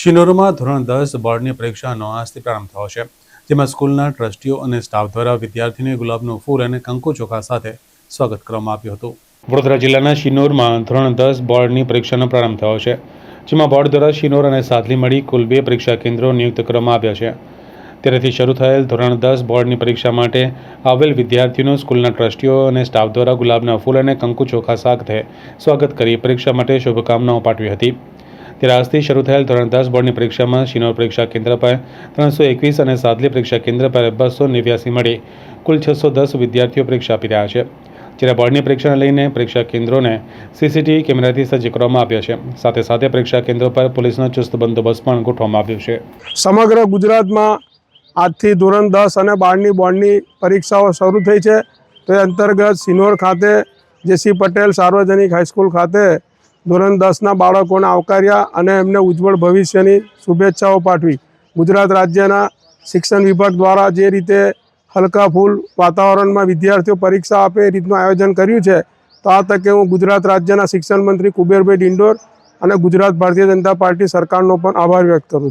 શિનોરમાં ધોરણ દસ બોર્ડની પરીક્ષાનો આજથી પ્રારંભ થયો છે, જેમાં સ્કૂલના ટ્રસ્ટીઓ અને સ્ટાફ દ્વારા વિદ્યાર્થીને ગુલાબનું ફૂલ અને કંકુ ચોખા સાથે સ્વાગત કરવામાં આવ્યું હતું. વડોદરા જિલ્લાના શિનોરમાં ધોરણ દસ બોર્ડની પરીક્ષાનો પ્રારંભ થયો છે, જેમાં બોર્ડ દ્વારા શિનોર અને સાદલી મળી કુલ બે પરીક્ષા કેન્દ્રો નિયુક્ત કરવામાં આવ્યા છે. ત્યારેથી શરૂ થયેલ ધોરણ દસ બોર્ડની પરીક્ષા માટે આવેલ વિદ્યાર્થીઓનું સ્કૂલના ટ્રસ્ટીઓ અને સ્ટાફ દ્વારા ગુલાબના ફૂલ અને કંકુ ચોખા સાથે સ્વાગત કરી પરીક્ષા માટે શુભકામનાઓ પાઠવી હતી. ત્યારે આજથી શરૂ થયેલ ધોરણ દસ બોર્ડની પરીક્ષામાં શિનોર પરીક્ષા કેન્દ્ર પર ત્રણસો એકવીસ અને સાદલી પરીક્ષા કેન્દ્ર પર બસો નેવ્યાસી મળી. કુલ છસો દસ વિદ્યાર્થીઓ પરીક્ષા આપી રહ્યા છે. જ્યારે બોર્ડની પરીક્ષાને લઈને પરીક્ષા કેન્દ્રોને સીસીટીવી કેમેરાથી સજ્જ કરવામાં આવ્યા છે. સાથે સાથે પરીક્ષા કેન્દ્રો પર પોલીસનો ચુસ્ત બંદોબસ્ત પણ ગોઠવવામાં આવ્યો છે. સમગ્ર ગુજરાતમાં આજથી ધોરણ દસ અને બારની બોર્ડની પરીક્ષાઓ શરૂ થઈ છે. તે અંતર્ગત સિનોર ખાતે જેસી પટેલ સાર્વજનિક હાઈસ્કૂલ ખાતે ધોરણ દસના બાળકોને આવકાર્યા અને એમને ઉજ્જવળ ભવિષ્યની શુભેચ્છાઓ પાઠવી. ગુજરાત રાજ્યના શિક્ષણ વિભાગ દ્વારા જે રીતે હલકા ફૂલ વાતાવરણમાં વિદ્યાર્થીઓ પરીક્ષા આપે એ રીતનું આયોજન કર્યું છે, તો આ તકે હું ગુજરાત રાજ્યના શિક્ષણ મંત્રી કુબેરભાઈ ડિંડોર અને ગુજરાત ભારતીય જનતા પાર્ટી સરકારનો પણ આભાર વ્યક્ત કરું છું.